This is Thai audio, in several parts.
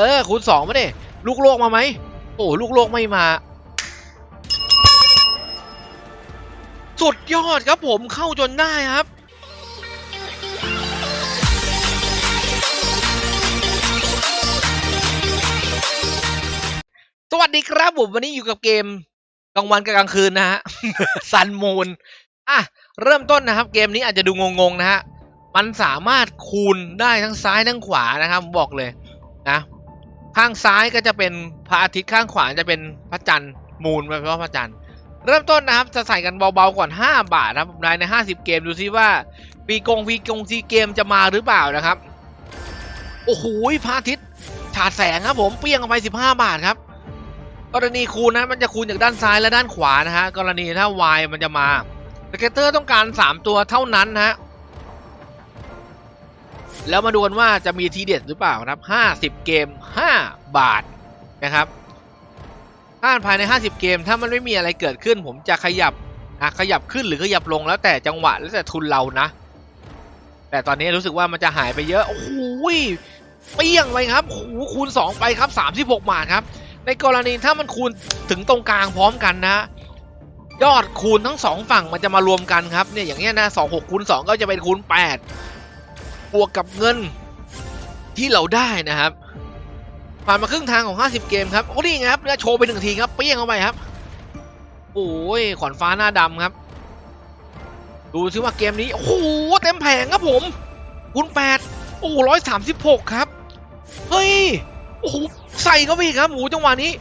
เออคูณสองมาดิลูกโลกมาไหมโอ้ลูกโลกไม่มา สุดยอดครับผมเข้าจนได้ครับสวัสดีครับผมวันนี้อยู่กับเกมกลางวันกับกลางคืนนะฮะซันมูนอะเริ่มต้นนะครับ เกมนี้อาจจะดูงงๆนะฮะมันสามารถคูณได้ทั้งซ้ายทั้งขวานะครับผมบอกเลยนะ ข้างซ้ายก็จะเป็นพระอาทิตย์ข้างขวาจะเป็นพระจันทร์มูนแปลว่าพระจันทร์ เริ่มต้นนะครับจะใส่กันเบาๆก่อน 5 บาทนะครับผมได้ใน 50 เกมดูซิว่าวีกงวีกงซีเกมจะมาหรือเปล่านะครับ โอ้โหพระอาทิตย์ฉาดแสงครับผมเปรี้ยงเข้าไป 15 บาทครับ กรณีคูณนะมันจะคูณจากด้านซ้ายและด้านขวานะฮะกรณีถ้า Y มันจะมาสเกตเตอร์ต้องการ 3 ตัวเท่านั้นนะฮะ แล้วมาดูกันว่าจะมีทีเด็ดหรือเปล่านะครับ 50 เกม 5 บาทนะครับถ้าภายใน 50 เกม ถ้ามันไม่มีอะไรเกิดขึ้น ผมจะขยับอะขยับขึ้นหรือขยับลงแล้วแต่จังหวะแล้วแต่ทุนเรานะ แต่ตอนนี้รู้สึกว่ามันจะหายไปเยอะ โอ้โหเปี้ยงไปครับโอ้โหคูณ 2 ไปครับ 36 บาทครับ ในกรณีถ้ามันคูณถึงตรงกลางพร้อมกันนะ ยอดคูณทั้งสองฝั่งมันจะมารวมกันครับเนี่ยอย่างเงี้ยนะสองหกคูณสองก็จะเป็นคูณแปด บวกกับเงินที่เราได้นะครับ ผ่านมาครึ่งทางของ 50 เกมครับ โอ้นี่ไงครับเนี่ยโชว์ไปหนึ่งทีครับ เปี้ยงเข้าไปครับ โอ้ย ขอนฟ้าหน้าดำครับ ดูซิว่าเกมนี้ โอ้โห เต็มแผงครับผมคูณแปดโอ้ร้อยสามสิบหกครับ เฮ้ย โอ้โห ใส่เข้าไปครับโอ้จังหวะนี้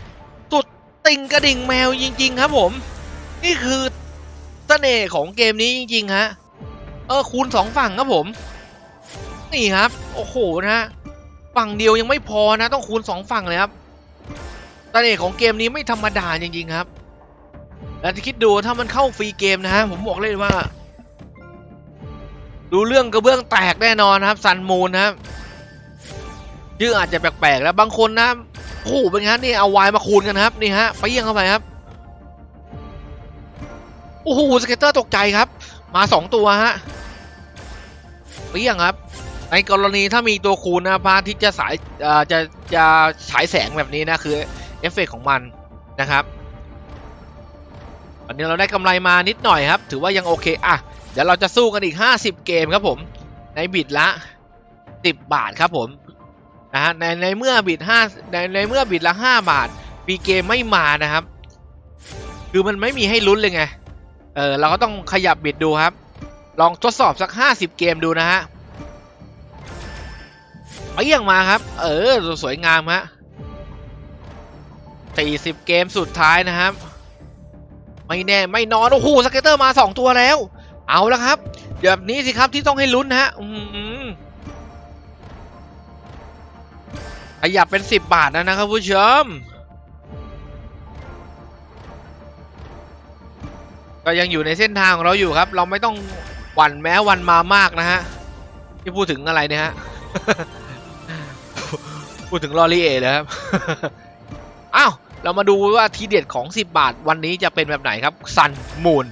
สุดติ่งกระดิ่งแมวจริง ๆ ครับผม นี่คือเสน่ห์ของเกมนี้จริง ๆ ฮะ เออคูณสองฝั่งครับผม นี่ครับ โอ้โหนะ ฝั่งเดียวยังไม่พอนะ ต้องคูณสองฝั่งเลยครับเสน่ห์ของเกมนี้ไม่ธรรมดาจริงๆครับแล้วที่คิดดูถ้ามันเข้าฟรีเกมนะฮะผมบอกเลยว่า ดูเรื่องกระเบื้องแตกแน่นอนครับซันมูนนะครับชื่ออาจจะแปลกๆแล้วบางคนนะโอ้โหเป็นงั้นนี่เอาวายมาคูณกันครับนี่ฮะไปเยี่ยงเข้าไปครับโอ้โหสเก็ตเตอร์ตกใจครับ มาสองตัวฮะไปเยี่ยงครับ ในกรณีถ้ามีตัวคูณนะพระอาที่จะสายจะจะฉายแสงแบบนี้นะคือเอฟเฟกต์ของมันนะครับวันนี้เราได้กำไรมานิดหน่อยครับ ถือว่ายังโอเคอะเดี๋ยวเราจะสู้กันอีก 50 เกมครับผมในบิดละ 10 บาทครับผมนะฮะในในเมื่อบิดห้าในในเมื่อบิดละห้าบาทปีเกมไม่มานะครับ คือมันไม่มีให้ลุ้นเลยไงเออเราก็ต้องขยับบิดดูครับ ลองทดสอบสักห้าสิบเกมดูนะฮะ ไปยังมาครับ เออ สวยงามฮะสี่สิบเกมสุดท้ายนะครับ ไม่แน่ไม่นอนโอ้โหสเก็ตเตอร์มาสองตัวแล้ว เอาแล้วครับแบบนี้สิครับที่ต้องให้ลุ้นฮะอืมขยับเป็น10บาทแล้วนะครับผู้ชมก็ยังอยู่ในเส้นทางของเราอยู่ครับ เราไม่ต้องหวั่นแม้วันมามากนะฮะที่พูดถึงอะไรเนี่ยฮะ พูดถึงลอรีเอเลยครับอ้าวเรามาดูว่าทีเด็ดของ 10 บาทวันนี้จะเป็นแบบไหนครับซันมูน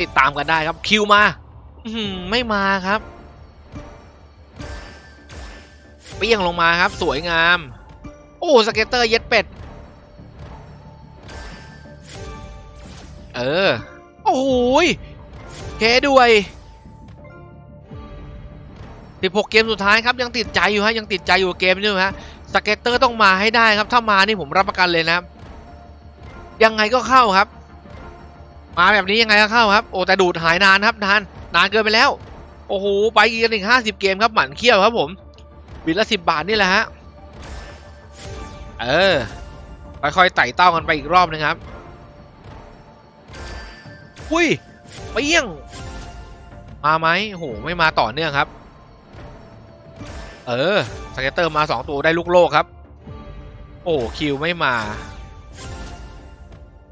ติดตามกันได้ครับคิวมาอื้อหือไม่มาครับเปี้ยงลงมาครับ สวยงาม โอ้สเก็ตเตอร์เย็ดเป็ด เออ โอ้โหยเคด้วย16 เกมสุดท้ายครับยังติดใจอยู่ฮะยังติดใจอยู่กับเกมนี้อยู่ฮะ สเก็ตเตอร์ต้องมาให้ได้ครับ ถ้ามานี่ผมรับประกันเลยนะ ยังไงก็เข้าครับ มาแบบนี้ยังไงก็เข้าครับ โอ้แต่ดูดหายนานครับนานนานเกินไปแล้ว โอ้โหไปกันอีก50เกมครับหมันเขี้ยวครับผม บิดละสิบบาทนี่แหละฮะ เออ ค่อยๆไต่เต้ากันไปอีกรอบนึงครับ อุ้ยเปี้ยง มาไหมโหไม่มาต่อเนื่องครับ เออสเก็ตเตอร์มาสองตัวได้ลูกโลกครับ โอ้คิวไม่มา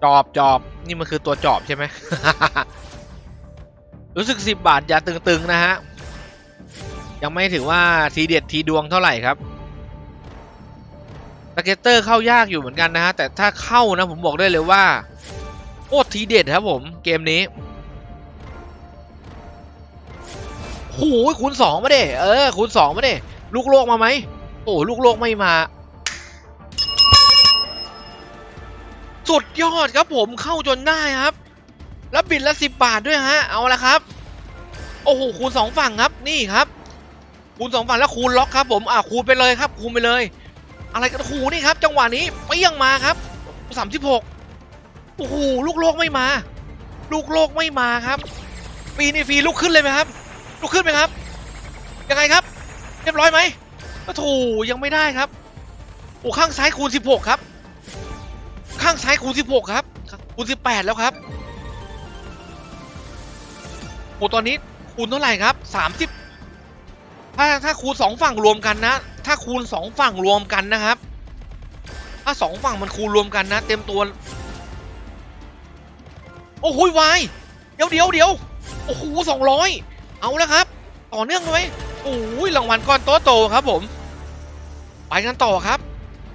จอบจอบนี่มันคือตัวจอบใช่ไหม รู้สึกสิบบาทอย่าตึงๆนะฮะ ยังไม่ถือว่าทีเด็ดทีดวงเท่าไหร่ครับสเก็ตเตอร์เข้ายากอยู่เหมือนกันนะฮะ แต่ถ้าเข้านะผมบอกได้เลยว่าโคตรทีเด็ดครับผมเกมนี้โอ้ยคูณสองมาเด้เออคูณสองมาเด้ ลูกโลกมาไหม โอ้ลูกโลกไม่มา สุดยอดครับผมเข้าจนได้ครับ แล้วบิดละสิบบาทด้วยฮะ เอาละครับ โอ้โหคูณสองฝั่งครับนี่ครับคูณสองฝั่งแล้วคูณล็อกครับผมอะคูณไปเลยครับ คูณไปเลย อะไรกันคูนี่ครับ จังหวะนี้เปี้ยงมาครับสามสิบหกโอ้โหลูกโลกไม่มา ลูกโลกไม่มาครับ ปีนี่ฟรีลูกขึ้นเลยไหมครับลูกขึ้นไหมครับยังไงครับ เรียบร้อยไหมโอ้โหยังไม่ได้ครับ โอ้ข้างซ้ายคูณสิบหกครับ ข้างซ้ายคูณสิบหกครับ คูณสิบแปดแล้วครับโอ้ตอนนี้คูณเท่าไหร่ครับสามสิบถ้าถ้าคูณสองฝั่งรวมกันนะ ถ้าคูณสองฝั่งรวมกันนะครับ ถ้าสองฝั่งมันคูณรวมกันนะ เต็มตัว โอ้โหวายเดี๋ยวเดี๋ยวเดี๋ยวโอ้โหสองร้อยเอาแล้วครับ ต่อเนื่องเลย โอ้ยรางวัลก้อนโตโตๆครับผม ไปกันต่อครับ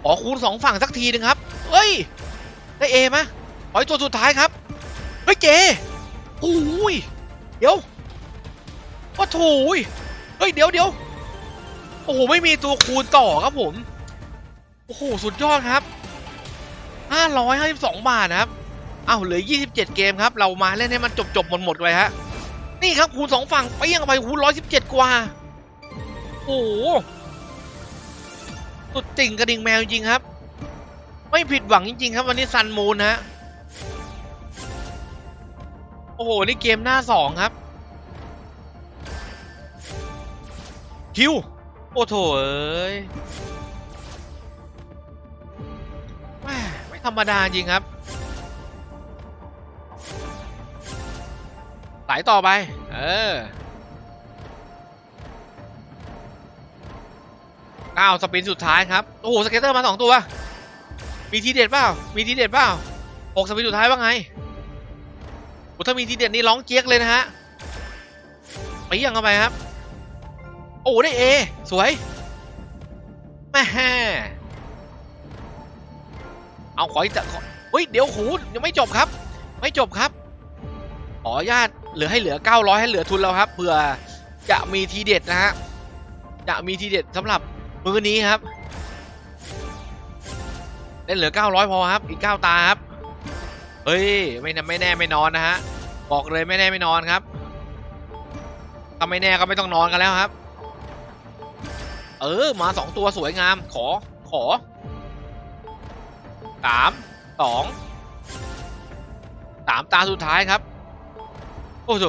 ขอคูณสองฝั่งสักทีหนึ่งครับเฮ้ย ได้เอมะขออีกตัวสุดท้ายครับ เฮ้ยเจโอ้ย เดี๋ยวว่าถูยเฮ้ย เดี๋ยวเดี๋ยวโอ้โห ไม่มีตัวคูณต่อครับผม โอ้โห สุดยอดครับ 552 บาทนะครับอ้าวเหลือ 27 เกมครับ เรามาเล่นให้มันจบจบหมดหมดเลยฮะ นี่ครับคูณสองฝั่งไปยังไปคูณ117 กว่า หสุดติ่งกระดิ่งแมวจริงครับ ไม่ผิดหวังจริง ๆ ครับ วันนี้ซันมูนฮะ โอ้โห นี่เกมหน้าสองครับ คิว โอ้โถเอ้ยไม่ธรรมดาจริงครับสายต่อไป เออ ก้าวสปินสุดท้ายครับ โอ้โหสเก็ตเตอร์มาสองตัว มีทีเด็ดเปล่า มีทีเด็ดเปล่าหกสปินสุดท้ายว่าไงโอ้ถ้ามีทีเด็ดนี่ร้องเจี๊ยกเลยนะฮะไปยังเข้าไปครับ โอ้ได้เอสวยแม่เอาขออีกจะขอเฮ้ยเดี๋ยวหูยังไม่จบครับ ไม่จบครับขออนุญาตเหลือให้เหลือ 900 ให้เหลือทุนแล้วครับเผื่อจะมีทีเด็ดนะฮะจะมีทีเด็ดสำหรับ มือนี้ครับเล่นเหลือ 900 พอครับ อีก 9 ตาครับ เฮ้ย ไม่ไม่แน่ไม่นอนนะฮะ บอกเลยไม่แน่ไม่นอนครับถ้าไม่แน่ก็ไม่ต้องนอนกันแล้วครับ เออ มาสองตัวสวยงาม ขอ ขอสามสองสามตาสุดท้ายครับ โอ้โห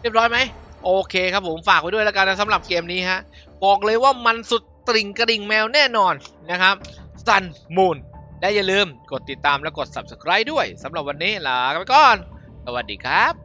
เรียบร้อยไหม โอเคครับผมฝากไว้ด้วยแล้วกันนะสำหรับเกมนี้ฮะ บอกเลยว่ามันสุด ตริงกระดิ่งแมวแน่นอนนะครับ Sun Moon และอย่าลืมกดติดตามและกด Subscribe ด้วยสำหรับวันนี้ลาไปก่อน สวัสดีครับ